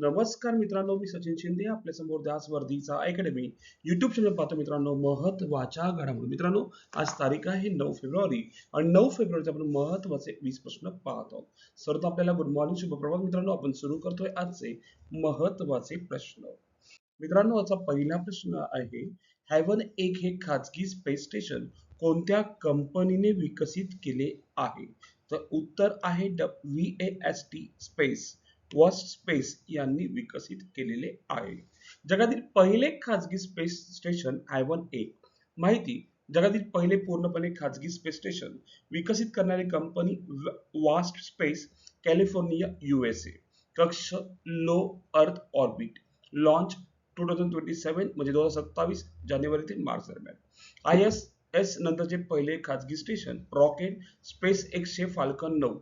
नमस्कार मित्रांनो मी सचिन शिंदे आपल्यासमोर दास वर्दीचा अकॅडमी युट्यूब चॅनल पाहतो मित्रांनो महत्त्वाच्या घडामोडी. मित्रांनो आज तारीख आहे नऊ फेब्रुवारी आणि नऊ फेब्रुवारीचे आपण महत्त्वाचे वीस प्रश्न पाहतो सर्व आपल्याला गुड मॉर्निंग शुभप्रभात मित्रांनो आपण सुरू करतोय आजचे महत्त्वाचे प्रश्न. मित्रांनो आजचा पहिला प्रश्न आहे हॅवन एक हे खाजगी स्पेस स्टेशन कोणत्या कंपनीने विकसित केले आहे? तर उत्तर आहे V A S T space Vast space यांनी विकसित केलेले आहे. जगातील पहिले खाजगी space station I one A माहिती जगातील पहिले पूर्णपणे खाजगी स्पेस स्टेशन विकसित करणारी company Vast space California USA कक्ष low earth orbit. Launch two thousand twenty seven म्हणजे दोन हजार सत्तावीस जानेवारी ते मार्च दरम्यान. आय एस एस नंतरचे पहिले खाजगी स्टेशन रॉकेट स्पेस एक्सचे फाल्कन नऊ.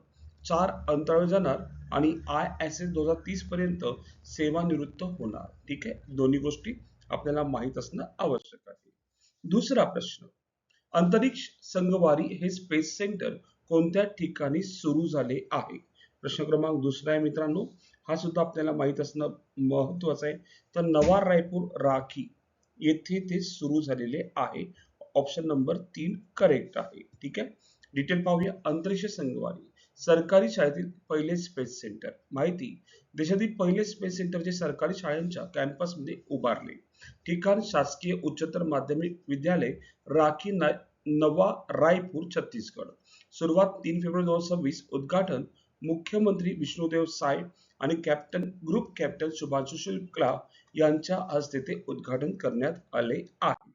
चार अंतराळ जाणार आणि आय एस एस दोन हजार तीस पर्यंत सेवानिवृत्त होणार. ठीक आहे? दोन्ही गोष्टी आपल्याला माहीत असणं आवश्यक आहे. दुसरा प्रश्न. अंतरिक्ष संगवारी हे स्पेस सेंटर कोणत्या ठिकाणी सुरू झाले आहे? प्रश्न क्रमांक दुसरा आहे मित्रांनो. हा सुद्धा आपल्याला माहीत असणं महत्वाचं आहे. तर नवा रायपूर राखी येथे ते सुरू झालेले आहे. ऑप्शन नंबर तीन करेक्ट आहे. ठीक आहे? डिटेल पाहूया. अंतरिक्ष संगवारी. सरकारी शाळेतील पहिले स्पेस सेंटर माहिती? देशातील पहिले स्पेस सेंटर जे सरकारी शाळांच्या कॅम्पसमध्ये उभारले. ठिकाण शासकीय उच्चतर माध्यमिक विद्यालय राखी नवा रायपूर छत्तीसगड. सुरुवात तीन फेब्रुवारी दोन हजार सव्वीस उद्घाटन मुख्यमंत्री विष्णुदेव साय आणि captain group captain Shubhanshu Shukla यांच्या हस्ते ते उद्घाटन करण्यात आले आहे.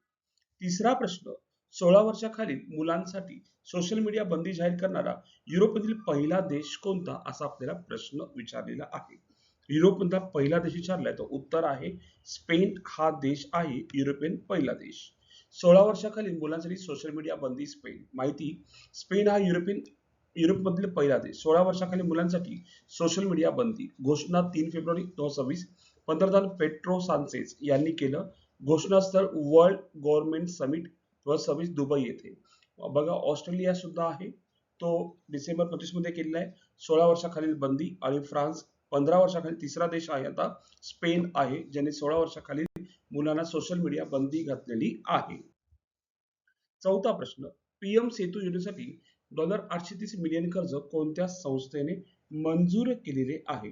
तिसरा प्रश्न सोळा वर्षाखालील मुलांसाठी सोशल मीडिया बंदी जाहीर करणारा युरोपमधील पहिला देश कोणता असा आपल्याला प्रश्न विचारलेला आहे. युरोपमधला पहिला देश विचारलाय तर उत्तर आहे स्पेन हा देश आहे युरोपियन पहिला देश. सोळा वर्षाखालील मुलांसाठी सोशल मीडिया बंदी स्पेन. माहिती? स्पेन हा युरोपियन युरोपमधील पहिला देश. सोळा वर्षाखालील मुलांसाठी सोशल मीडिया बंदी. घोषणा तीन फेब्रुवारी दोन हजार सव्वीस. पंतप्रधान पेट्रो सांसेस यांनी केलं. घोषणास्थळ वर्ल्ड गव्हर्नमेंट समिट दोन हजार सव्वीस दुबई येथे. बघा ऑस्ट्रेलिया सुद्धा आहे. तो डिसेंबर पंचवीसमध्ये केलेला आहे. सोळा वर्षाखालील बंदी आणि फ्रान्स पंधरा वर्षाखालील तिसरा देश आहे. आता स्पेन आहे ज्याने सोळा वर्षाखालील मुलांना सोशल मीडिया बंदी घातलेली आहे. चौथा प्रश्न पीएम सेतू योजनेसाठी डॉलर आठशे तीस मिलियन कर्ज कोणत्या संस्थेने मंजूर केलेले आहे?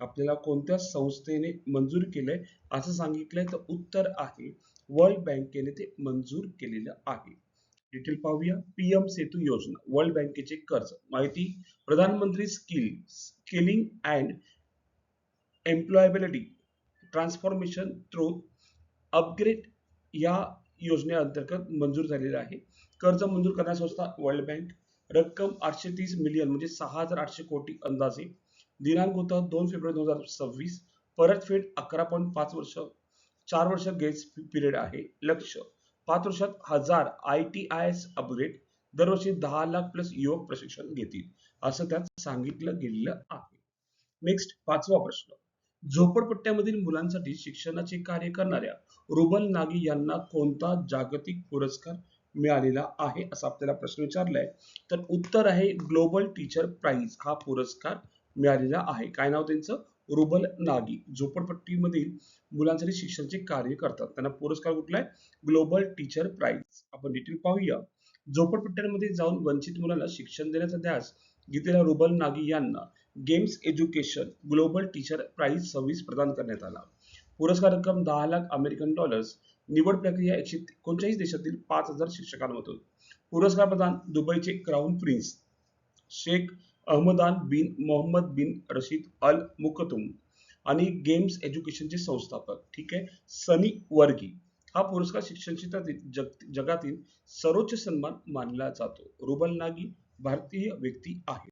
आपल्याला कोणत्या संस्थेने मंजूर केलंय असं सांगितलंय तर उत्तर आहे. वर्ल्ड बँकेने ते मंजूर केलेलं आहे. डिटेल पाहूया पीएम सेतू योजना वर्ल्ड बँकेचे कर्ज. माहिती प्रधानमंत्री skill skilling and employability transformation through upgrade या योजनेअंतर्गत मंजूर झालेलं आहे. कर्ज मंजूर करण्यास संस्था वर्ल्ड बँक रक्कम आठशे तीस मिलियन म्हणजे सहा हजार आठशे कोटी अंदाजे. दिनांक होता दोन फेब्रुवारी दोन हजार सव्वीस. परतफेड अकरा पॉईंट पाच वर्ष चार वर्ष गेट्स पिरियड आहे. लक्ष. पाच वर्षात हजार I T I S upgrade दरवर्षी दहा लाख प्लस युवक प्रशिक्षण घेतील असं त्यात सांगितलं गेलेलं आहे. नेक्स्ट पाचवा प्रश्न. झोपडपट्ट्यामधील मुलांसाठी शिक्षणाचे कार्य करणाऱ्या रुबल नागी यांना कोणता जागतिक पुरस्कार मिळालेला आहे असा आपल्याला प्रश्न विचारलाय. तर उत्तर आहे ग्लोबल टीचर प्राइज हा पुरस्कार मिळालेला आहे. काय नाव त्यांचं? रुबल नागी. झोपडपट्टीमधील मुलांसाठी शिक्षणाचे कार्य करतात. त्यांना पुरस्कार कुठला आहे ग्लोबल टीचर प्राइज आपण डिटेल पाहूया. झोपडपट्ट्यांमध्ये जाऊन वंचित मुलांना शिक्षण देण्याचा ध्यास गीतेला रुबल नागी यांना. GEMS education global teacher prize service प्रदान करण्यात आला. पुरस्कार रक्कम दहा लाख अमेरिकन डॉलर्स निवड प्रक्रिया एकशे एकोणचाळीस देशातील पाच हजार शिक्षकांमधून. पुरस्कार प्रदान दुबईचे crown prince Sheikh Hamdan bin Mohammed bin Rashid Al Maktoum आणि गेम्स एज्युकेशनचे संस्थापक ठीक आहे? सनी वर्गी. हा पुरस्कार शिक्षण क्षेत्रातील जग जगातील सर्वोच्च सन्मान मानला जातो. रुबल नागी भारतीय व्यक्ती आहे.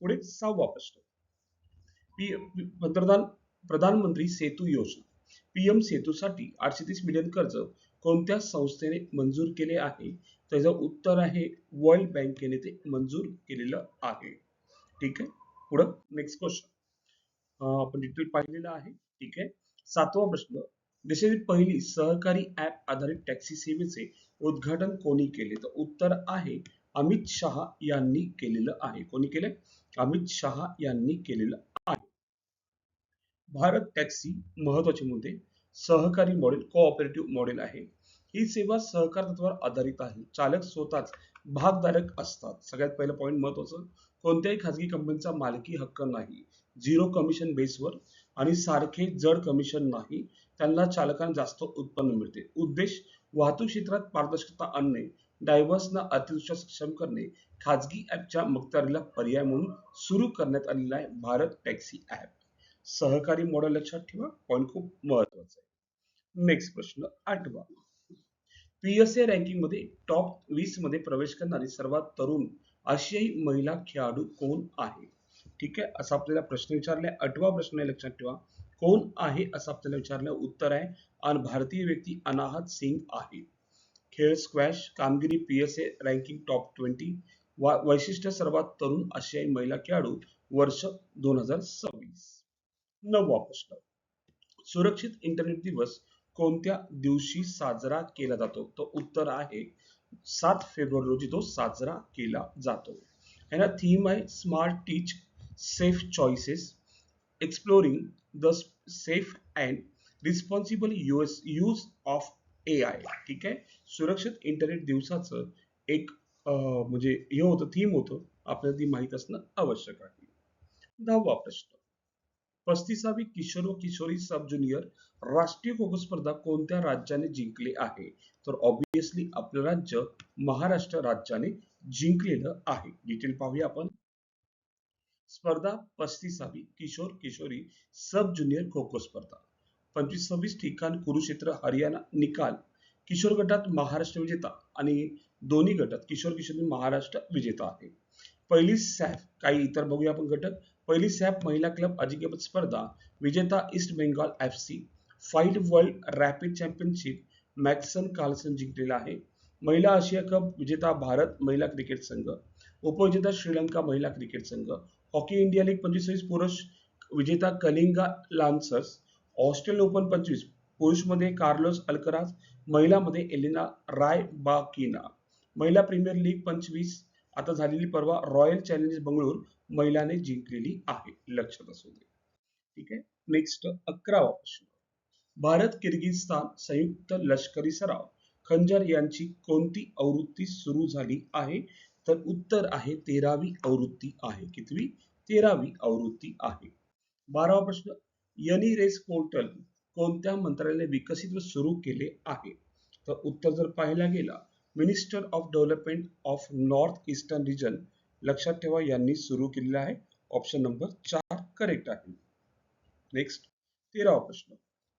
पुढे सहावा प्रश्न. पंतप्रधान प्रधानमंत्री सेतू योजना. पीएम सेतूसाठी आठशे तीस मिलियन कर्ज कोणत्या संस्थेने मंजूर केले आहे? त्याचं उत्तर आहे वर्ल्ड बँकेने ते मंजूर केलेलं आहे. ठीक आहे? पुढं नेक्स्ट क्वेश्चन आपण डिटेल पाहिलेलं आहे. ठीक आहे? सातवा प्रश्न. देशातील पहिली सहकारी ऍप आधारित टॅक्सी सेवेचे उद्घाटन कोणी केले? तर उत्तर आहे अमित शहा यांनी केलेलं आहे. कोणी केले? अमित शहा यांनी केलेलं आहे. भारत टॅक्सी महत्त्वाचे मुद्दे. सहकारी मॉडेल कोऑपरेटिव्ह मॉडेल आहे. ही सेवा सहकार तत्वावर आधारित आहे. चालक स्वतःच भागधारक असतात. सगळ्यात पहिला पॉईंट महत्वाचं. कोणत्याही खाजगी कंपनीचा मालकी हक्क नाही. झिरो कमिशन बेसवर आणि सारखे जड कमिशन नाही त्यांना चालकांना जास्त उत्पन्न मिळते. उद्देश वाहतूक क्षेत्रात पारदर्शकता आणणे डायव्हर्सना आर्थिकदृष्ट्या सक्षम करणे खाजगी ऍपच्या मुक्तारीला पर्याय म्हणून सुरू करण्यात आलेला आहे भारत टॅक्सी ऍप सहकारी मॉडेल लक्षात ठेवा पॉईंट खूप महत्त्वाचा आहे. नेक्स्ट प्रश्न आठवा. पीएसए रँकिंगमध्ये टॉप वीसमध्ये प्रवेश करणारी सर्वात तरुण आशियाई महिला खेळाडू कोण आहे? ठीक आहे असा आपल्याला प्रश्न विचारलाय आठवा प्रश्न आहे लक्षात ठेवा. कोण आहे असं आपल्याला विचारलं? उत्तर आहे आणि भारतीय व्यक्ती अनाहत सिंग आहे. खेळ स्क्वॅश कामगिरी P S A ranking top twenty वैशिष्ट्य सर्वात तरुण आशियाई महिला खेळाडू वर्ष दोन हजार सव्वीस. नववा प्रश्न. सुरक्षित इंटरनेट दिवस कोणत्या दिवशी साजरा केला जातो? तर उत्तर आहे सात फेब्रुवारी रोजी तो साजरा केला जातो. ह्याला थीम आहे smart tech safe choices exploring the safe and responsible us use of A I ठीक आहे? सुरक्षित इंटरनेट दिवसाचं एक म्हणजे हे होतं थीम होतं. आपल्याला ती माहीत असणं आवश्यक आहे. दहावा प्रश्न. पस्तीसावी किशोर व किशोरी सब ज्युनियर राष्ट्रीय खो खो स्पर्धा कोणत्या राज्याने जिंकले आहे? तर ऑब्विसली आपलं राज्य महाराष्ट्र राज्याने जिंकलेलं आहे. डिटेल पाहूया आपण. स्पर्धा पस्तीसावी किशोर किशोरी सब ज्युनियर खो खो स्पर्धा पंचवीस सव्वीस ठिकाण कुरुक्षेत्र हरियाणा निकाल. किशोर गटात महाराष्ट्र विजेता आणि दोन्ही गटात किशोर किशोरी महाराष्ट्र विजेता आहे. पहिली सॅफ काही इतर बघूया आपण घटक. पहिली सॅप महिला क्लब अजिंक्यपद स्पर्धा विजेता East Bengal F C. FIDE world rapid championship Magnus Carlsen जिंकलेला आहे. महिला आशिया कप विजेता भारत महिला क्रिकेट संघ. उपविजेता श्रीलंका महिला क्रिकेट संघ. हॉकी इंडिया लीग पंचवीस पुरुष विजेता कलिंगा लान्सर्स. ऑस्ट्रेलियन ओपन पंचवीस पुरुषमध्ये कार्लोस अल्कराज महिलामध्ये एलिना राय बाकिना महिला प्रीमियर लीग पंचवीस आता झालेली परवा रॉयल चॅलेंजर्स बंगळूर महिलाने जिंकलेली आहे लक्षात असू दे. ठीक आहे? नेक्स्ट अकरावा प्रश्न. भारत किर्गिस्तान संयुक्त लष्करी सराव. खंजर यांची कोणती आवृत्ती सुरू झाली आहे? तर उत्तर आहे तेरावी आवृत्ती आहे. कितवी? तेरावी आवृत्ती आहे. बारावा प्रश्न. यनी रेस पोर्टल कोणत्या मंत्रालयाने विकसित व सुरू केले आहे? तर उत्तर जर पाहायला गेला minister of development of north eastern region लक्षात ठेवा यांनी सुरू केलेला आहे. ऑप्शन नंबर चार करेक्ट आहे. नेक्स्ट तेरावा प्रश्न.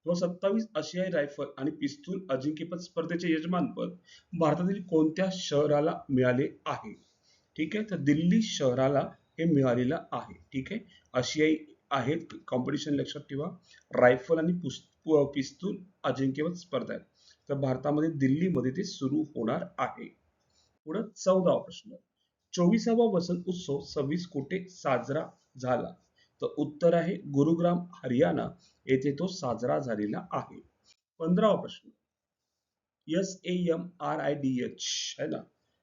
व सत्तावीस आशियाई रायफल आणि पिस्तूल अजिंक्यपद स्पर्धेचे यजमानपद भारतातील कोणत्या शहराला मिळाले आहे? ठीक आहे तर दिल्ली शहराला हे मिळालेलं आहे. ठीक आहे आशियाई आहेत. कॉम्पिटिशन लक्षात ठेवा. रायफल आणि पुस- पिस्तूल अजिंक्यपद स्पर्धा आहेत. तर भारतामध्ये दिल्लीमध्ये ते सुरू होणार आहे. पुढे चौदावा प्रश्न. चोवीसावा वसंत उत्सव सव्वीस कोटे साजरा झाला. तर उत्तर आहे गुरुग्राम हरियाणा. येथे तो साजरा झालेला आहे. पंधरावा प्रश्न. S A M R I D H है ना?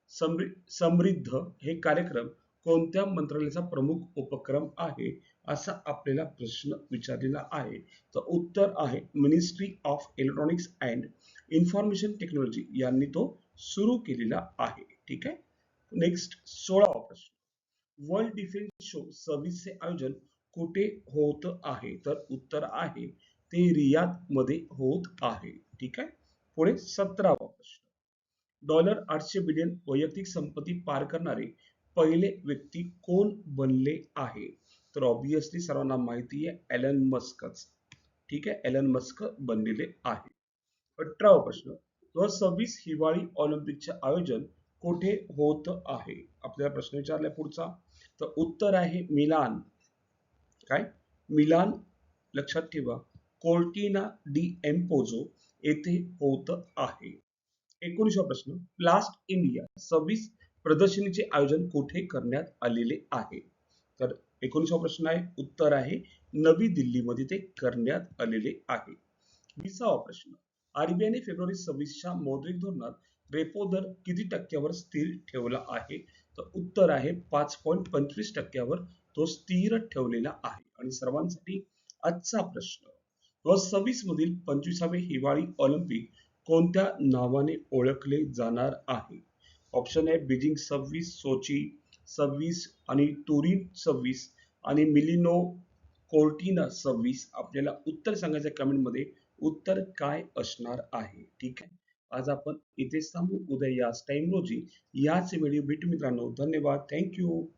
समृ- समृद्ध हे कार्यक्रम कोणत्या मंत्रालयाचा प्रमुख उपक्रम आहे? असा आपल्याला प्रश्न विचारलेला आहे. तर उत्तर आहे ministry of electronics and information technology यांनी तो सुरू केलेला आहे. ठीक आहे? नेक्स्ट सोळा ऑगस्ट वर्ल्ड डिफेन्स शो सव्वीसचे आयोजन कुठे होत आहे? तर उत्तर आहे ते रियादमध्ये होत आहे. ठीक आहे? पुढे सतरावा प्रश्न. डॉलर आठशे बिलियन वैयक्तिक संपत्ती पार करणारे पहिले व्यक्ती कोण बनले आहे? तर ऑब्विसली सर्वांना माहिती आहे एलन मस्कच ठीक आहे? एलन मस्क बनलेले आहे. अठरावा प्रश्न. दोन हजार सव्वीस हिवाळी ऑलिम्पिकचे आयोजन कुठे होत आहे? आपल्याला प्रश्न विचारलाय पुढचा. तर उत्तर आहे मिलान. काय? मिलान लक्षात ठेवा. कोर्टिना डी एम्पोझो येथे होत आहे. एकोणीसवा प्रश्न. प्लास्ट इंडिया सव्वीस प्रदर्शनीचे आयोजन कुठे करण्यात आलेले आहे? तर एकोणीसवा प्रश्न आहे. उत्तर आहे. नवी दिल्लीमध्ये ते करण्यात आलेले आहे. विसावा प्रश्न. आरबीआयने फेब्रुवारी सव्वीसच्या मौद्रिक धोरणात रेपो दर किती टक्क्यावर स्थिर ठेवला आहे? तर उत्तर आहे पाच पॉईंट पंचवीस टक्क्यावर. तो स्थिर ठेवलेला आहे. आणि सर्वांसाठी आजचा प्रश्न व सव्वीस मधील पंचवीसावे हिवाळी ऑलिम्पिक कोणत्या नावाने ओळखले जाणार आहे? ऑप्शन आहे बीजिंग सव्वीस सोची सव्वीस आणि तुरीन सव्वीस आणि मिलिनो कोर्टिना सव्वीस. आपल्याला उत्तर सांगायचं कमेंटमध्ये. उत्तर काय असणार आहे? ठीक आहे? आज आपण इथेच थांबू. उद्या याच टाइम रोजी याच वेळी भेटू मित्रांनो. धन्यवाद. थँक्यू